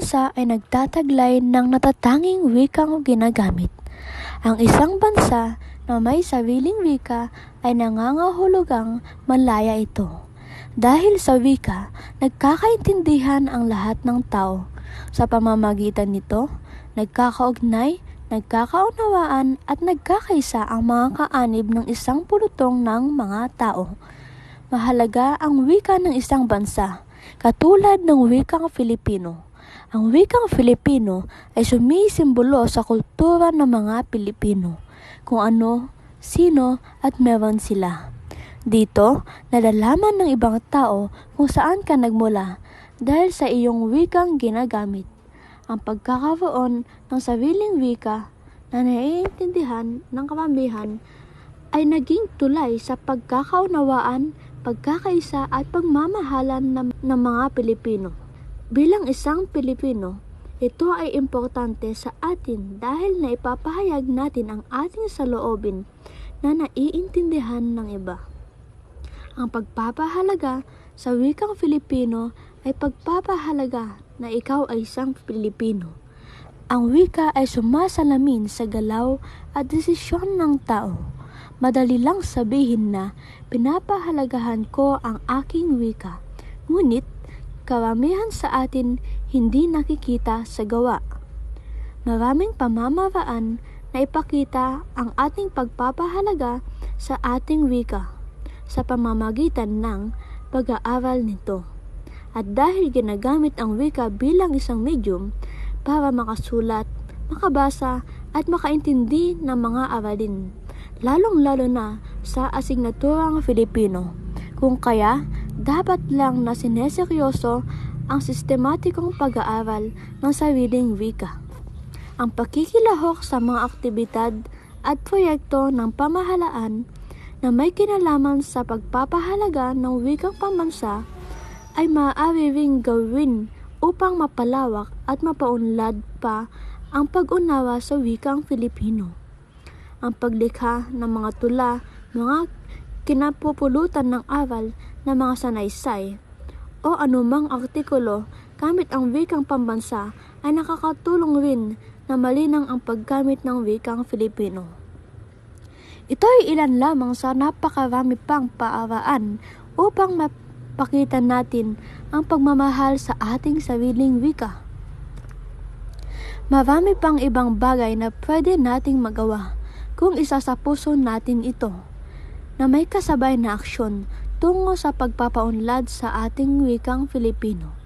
bansa ay nagtataglay ng natatanging wikang ginagamit. Ang isang bansa na may sariling wika ay nangangahulugang malaya ito. Dahil sa wika, nagkakaintindihan ang lahat ng tao. Sa pamamagitan nito, nagkakaugnay, nagkakaunawaan at nagkakaisa ang mga kaanib ng isang pulutong ng mga tao. Mahalaga ang wika ng isang bansa, katulad ng wikang Filipino. Ang wikang Filipino ay sumisimbolo sa kultura ng mga Pilipino, kung ano, sino at meron sila. Dito, nalalaman ng ibang tao kung saan ka nagmula dahil sa iyong wikang ginagamit. Ang pagkakaroon ng sariling wika na naiintindihan ng kamamihan ay naging tulay sa pagkakaunawaan, pagkakaisa at pagmamahalan ng, ng mga Pilipino. Bilang isang Pilipino, ito ay importante sa atin dahil naipapahayag natin ang ating saloobin na naiintindihan ng iba. Ang pagpapahalaga sa wikang Filipino ay pagpapahalaga na ikaw ay isang Pilipino. Ang wika ay sumasalamin sa galaw at desisyon ng tao. Madali lang sabihin na pinapahalagahan ko ang aking wika. Ngunit karamihan sa atin hindi nakikita sa gawa. Maraming pamamaraan na ipakita ang ating pagpapahalaga sa ating wika sa pamamagitan ng pag-aaral nito. At dahil ginagamit ang wika bilang isang medium para makasulat, makabasa at makaintindi ng mga aralin, lalong-lalo na sa asignaturang Filipino. Kung kaya, dapat lang na sineseryoso ang sistematikong pag-aaral ng sariling wika. Ang pakikilahok sa mga aktibidad at proyekto ng pamahalaan na may kinalaman sa pagpapahalaga ng wikang pambansa ay maaari ring gawin upang mapalawak at mapaunlad pa ang pag-unawa sa wikang Filipino. Ang paglikha ng mga tula, mga kinapupulutan ng aral ng mga sanaysay o anumang artikulo gamit ang wikang pambansa ay nakakatulong rin na malinang ang paggamit ng wikang Filipino. Ito ay ilan lamang sa napakarami pang paaraan upang mapakita natin ang pagmamahal sa ating sariling wika. Marami pang ibang bagay na pwede nating magawa kung isa sa puso natin ito na may kasabay na aksyon tungo sa pagpapaunlad sa ating wikang Filipino.